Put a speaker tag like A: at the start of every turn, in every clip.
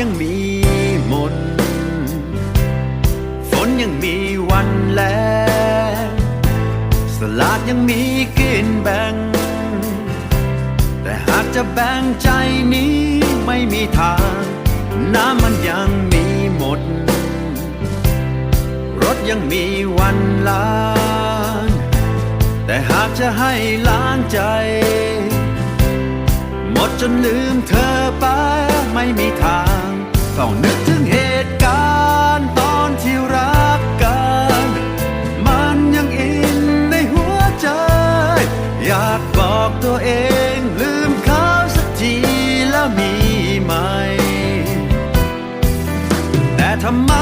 A: ยังมีมน ฝนยังมีวันแลงสลากยังมีกินแบ่ง แต่หากจะแบ่งใจนี้ไม่มีทาง น้ำมันยังมีหมด รถยังมีวันล้าง แต่หากจะให้ล้างใจ มดจนลืมเธอไปไม่มีทาง ต้องนึกถึงเหตุการณ์ตอนที่รักกัน มันยังอินในหัวใจ อยากบอกตัวเองลืมเขาสักทีแล้วมีไหม แต่ทำไม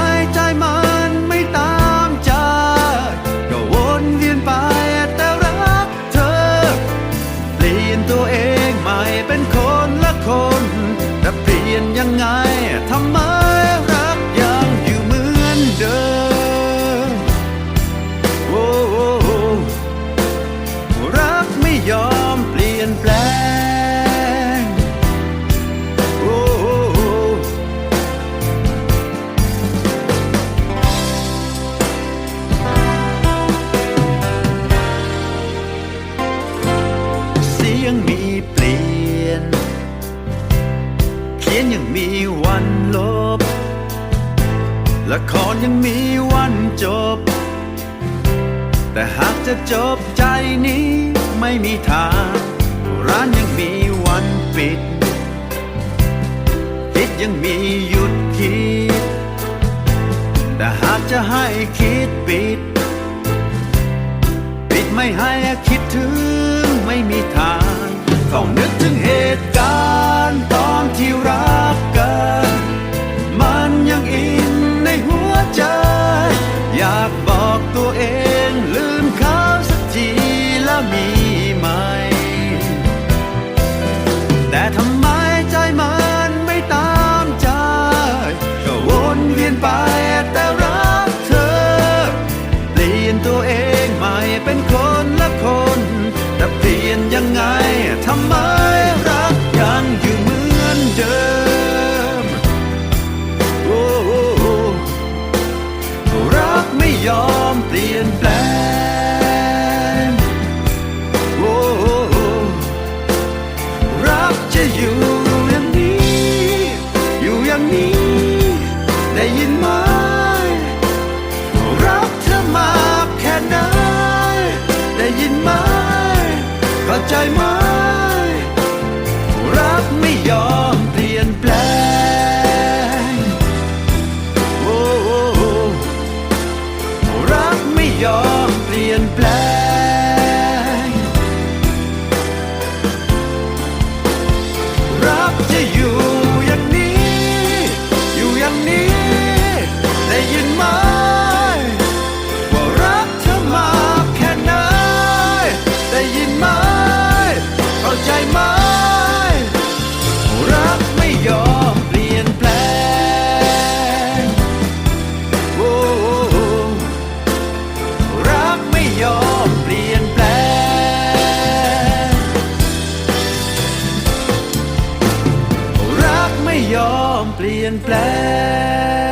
A: นแปลงโอ้โอ้โอ้เสียงมีเปลี่ยน เขียนยังมีวันลบ ละครยังมีวันจบ แต่หากจะจบใจนี้ไม่มีทาง ร้านยังมีวันปิด คิดยังมีหยุดคิด แต่หากจะให้คิดปิด ปิดไม่ให้คิดถึงไม่มีทาง ต้องนึกถึงเหตุการณ์ตอนที่รัก มเปลี่ยนแปลงโอ้โอ้โอ้รักจะอยู่อย่างนี้ อยู่อย่างนี้ ได้ยินไหมรักเธอมากแค่ไหนได้ยินไหมเข้าใจไหม เปลี่ยนแปลง